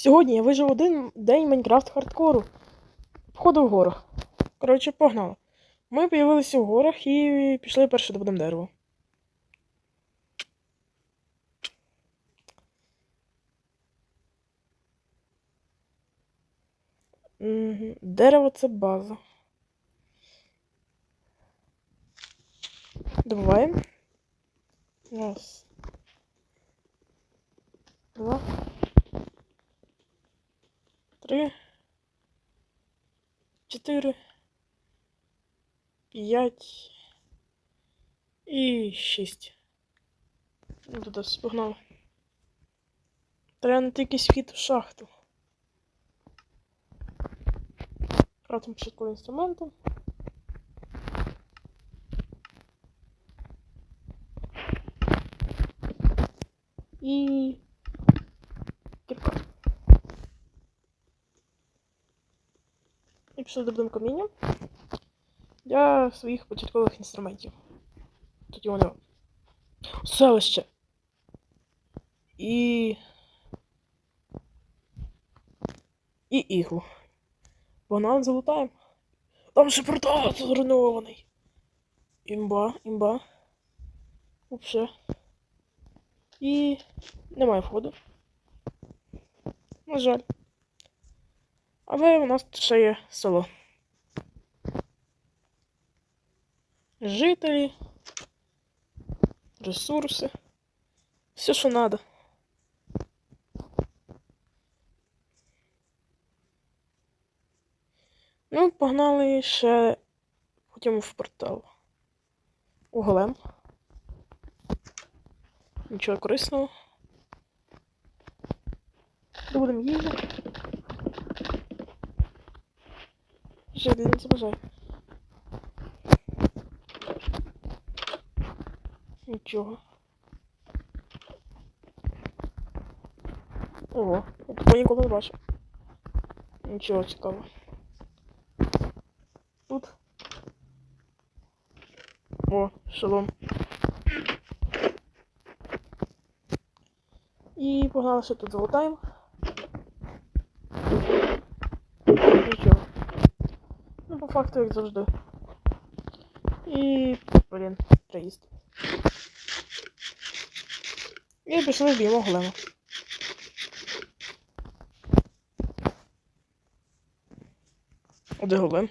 Сьогодні я вижив один день Майнкрафт хардкору. Походу в горах. Коротше, погнали. Ми появилися в горах і пішли перше добудемо дерево. Дерево це база. Добуваємо. Раз. Два. Три. Чотири. П'ять. І шість. Ну, туди спогнали. Треба знайти якийсь вхід в шахту. Кратимо швидко інструменти. І кірка. І пішли добудемо каміння для своїх початкових інструментів. Тут його. Селище. І. І іглу. Банан залутаємо. Там ще портал зруйнований. Імба, імба. Вообще. І немає входу. На жаль. Але у нас тут ще є село. Жителі, ресурси. Все, що треба. Ну, погнали ще ходімо в портал. У голем. Нічого корисного. Добудемо їжу. Жителі не забажай. Нічого. Ого, я такого ніколи не бачив. Нічого цікавого. Тут. О, шолом. І погнали ще тут залутаємо. Факту, як завжди. І, блін, їсти. І пішли вб'ємо голема. А де голем?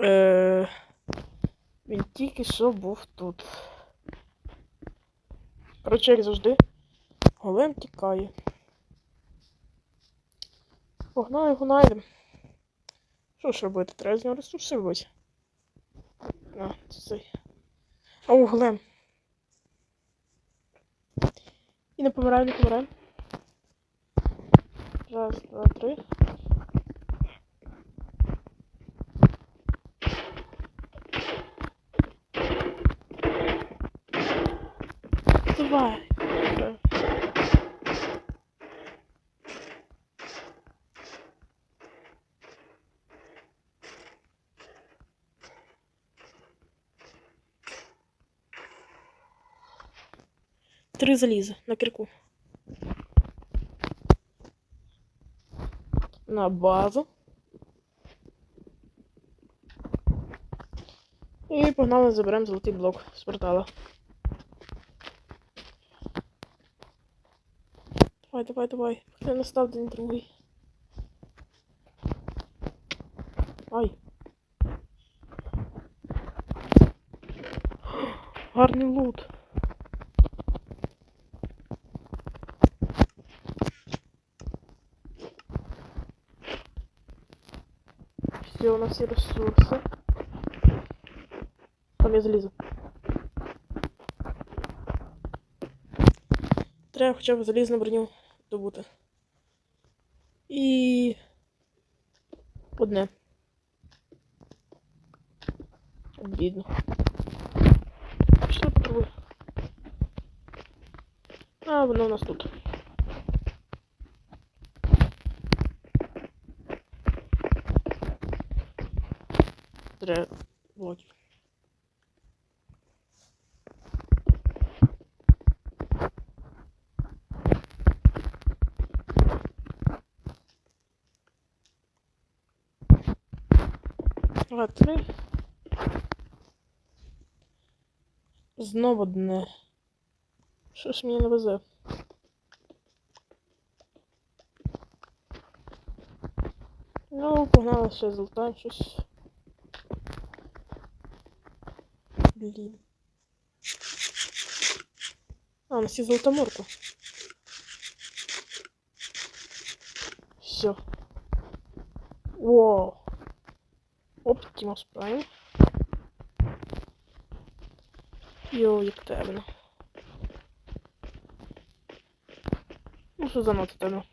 Е, він тільки що був тут. Коротше, як завжди, голем тікає. Погнали його найдемо. Що ж робити? Треба з нього ресурси. А, це цей. О, голем. І не помирай, не помирай. Раз, два, три. Давай. Три заліза на кірку. На базу. І погнали, заберемо золотий блок з портала. Давай, давай, давай. Не настав день другий. Ай. Гарний лут. у нас є ресурси. Там я залізу. Треба хоча б залізну броню добути. І одне. Бідно. Що попробуй? А, воно у нас тут. треба блоків. Три. Знову дне. Що ж мені не везе? Ну, погнали ще золотаємо щось. Блін. А, у нас є золота морква. Все. Вау. Оптимус Prime. Йоу, як темно. Ну, що занадто темно.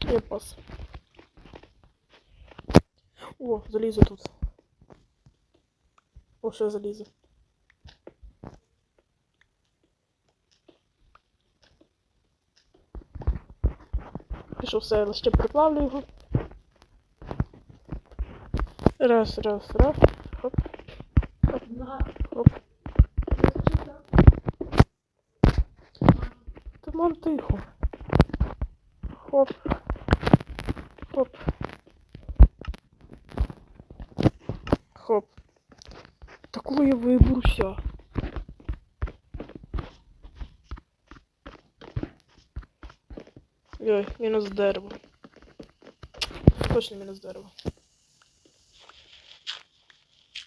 Я пас. О, залізо тут. О, ще залізо. Пішов все, ще приплавлю його. Раз, раз, раз. Хоп. Хоп. Хоп. Тимон тихо. Хоп. Хоп. Хоп. Та коли я виберуся? Ой, мінус дерево. Точно мінус дерево.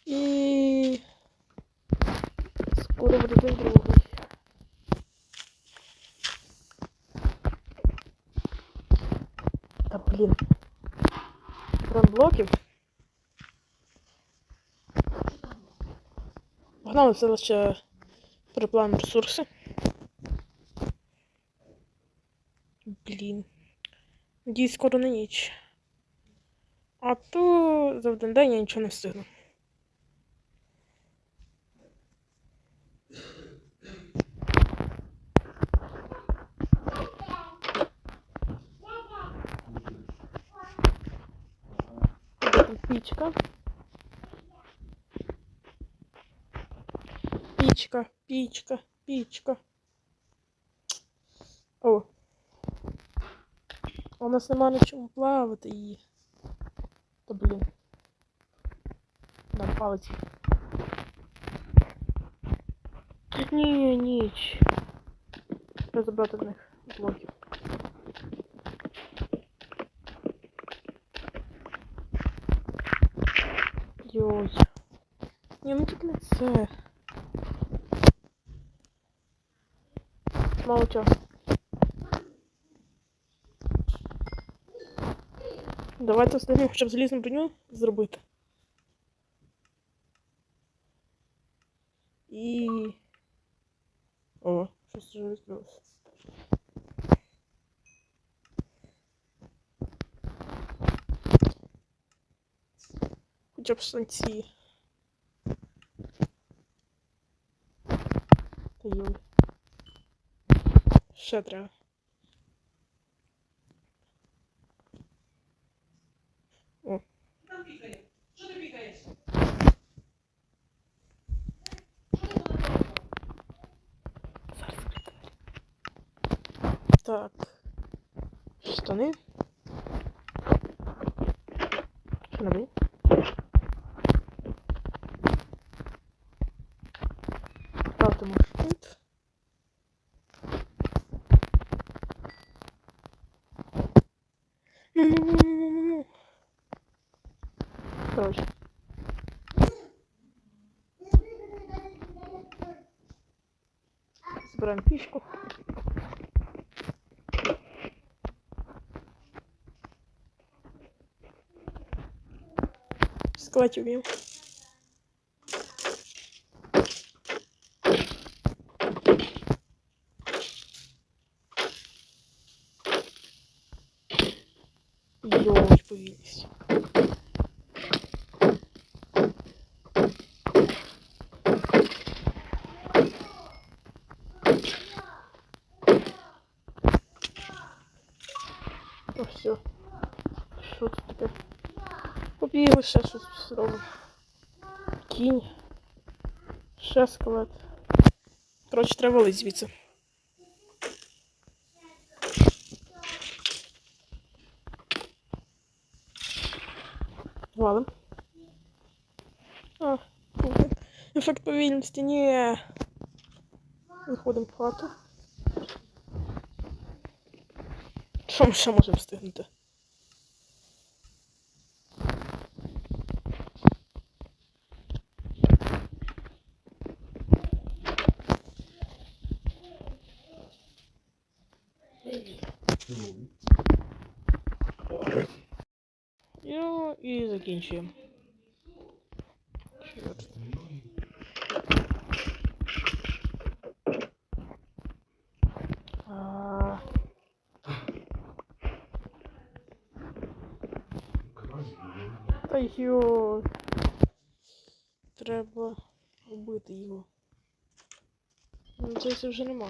І скоро буде день другий. Та блін. Прям блоків. Погнали все лише переплавимо ресурси. Блін. Надіюсь, скоро не ніч. А то за один день я нічого не встигну. Пічка. Пічка, пічка, пічка. О. У нас нема на чому плавати її. Та блін. Дам палець. Ні, ніч. Треба забрати в них блоків. Йой. Ні, ну тільки не це. Мало часу. Давайте встигнемо хоча б залізну броню зробити. І. О, щось вже відкрилося. Хоча б штанці. Та йой. Ще треба. Там пікає. Що ти пікаєш? Зараз закрити двері. Так. Штани. Що Короче. Збираємо пішку. Скелетів б'ємо. Йой, Що тут таке? Побігли, ще щось зробимо. Кінь. Ще скелет. Коротше, треба валить звідси. Валим. ефект повільності, ні. Виходимо в хату. Що ми ще можемо встигнути? Ну і закінчуємо. Та йо. Треба вбити його. Ну, це вже нема.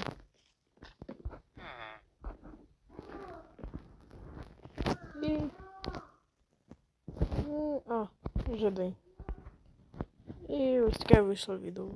І... Ну, а, вже день. І ось таке вийшло відео.